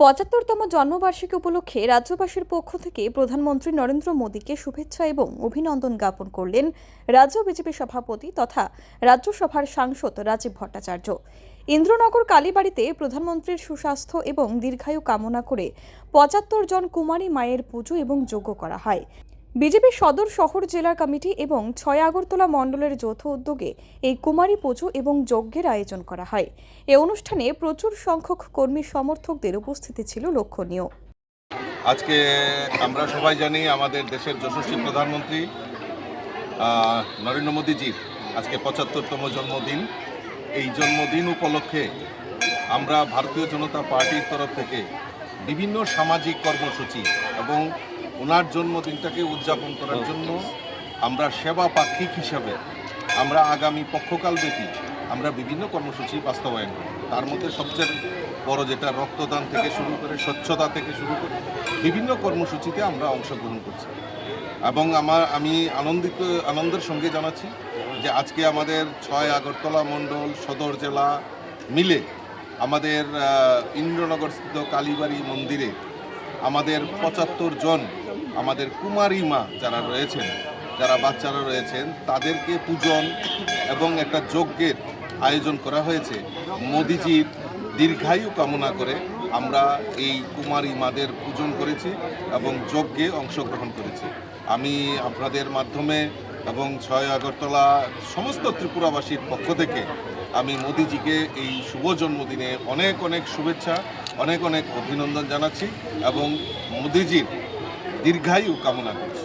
পঁচাত্তরতম জন্মবার্ষিকী উপলক্ষে রাজ্যবাসীর পক্ষ থেকে প্রধানমন্ত্রী নরেন্দ্র মোদীকে শুভেচ্ছা এবং অভিনন্দন জ্ঞাপন করলেন রাজ্য বিজেপি সভাপতি তথা রাজ্যসভার সাংসদ রাজীব ভট্টাচার্য। ইন্দ্রনগর কালীবাড়িতে প্রধানমন্ত্রীর সুস্বাস্থ্য এবং দীর্ঘায়ু কামনা করে পঁচাত্তর জন কুমারী মায়ের পুজো এবং যোগ্য করা হয়। বিজেপি সদর শহর জেলা কমিটি এবং ছয় আগরতলা মণ্ডলের যৌথ উদ্যোগে এই কুমারী পুজো এবং যজ্ঞের আয়োজন করা হয়। এ অনুষ্ঠানে প্রচুর সংখ্যক কর্মী সমর্থকদের উপস্থিতি ছিল লক্ষণীয়। আজকে আমরা সবাই জানি আমাদের দেশের যশস্বী প্রধানমন্ত্রী নরেন্দ্র মোদীজির আজকে পঁচাত্তরতম জন্মদিন। এই জন্মদিন উপলক্ষে আমরা ভারতীয় জনতা পার্টির তরফ থেকে বিভিন্ন সামাজিক কর্মসূচি এবং ওনার জন্মদিনটাকে উদযাপন করার জন্য আমরা সেবা পাক্ষিক হিসাবে আমরা আগামী পক্ষকাল ব্যাপী আমরা বিভিন্ন কর্মসূচি বাস্তবায়ন করি। তার মধ্যে সবচেয়ে বড় যেটা রক্তদান থেকে শুরু করে স্বচ্ছতা থেকে শুরু করে বিভিন্ন কর্মসূচিতে আমরা অংশগ্রহণ করছি। এবং আমার আমি আনন্দিত আনন্দের সঙ্গে জানাচ্ছি যে আজকে আমাদের ছয় আগরতলা মণ্ডল সদর জেলা মিলে আমাদের ইন্দ্রনগরস্থিত কালীবাড়ি মন্দিরে আমাদের পঁচাত্তর জন আমাদের কুমারী মা যারা রয়েছেন, যারা বাচ্চারা রয়েছেন, তাদেরকে পূজন এবং একটা যজ্ঞের আয়োজন করা হয়েছে। মোদিজির দীর্ঘায়ু কামনা করে আমরা এই কুমারী মাদের পূজন করেছি এবং যজ্ঞে অংশগ্রহণ করেছি। আমি আপনাদের মাধ্যমে এবং ছয় আগরতলা সমস্ত ত্রিপুরাবাসীর পক্ষ থেকে আমি মোদিজিকে এই শুভ জন্মদিনে অনেক অনেক শুভেচ্ছা, অনেক অনেক অভিনন্দন জানাচ্ছি এবং মোদিজির দীর্ঘায়ু কামনা করছি।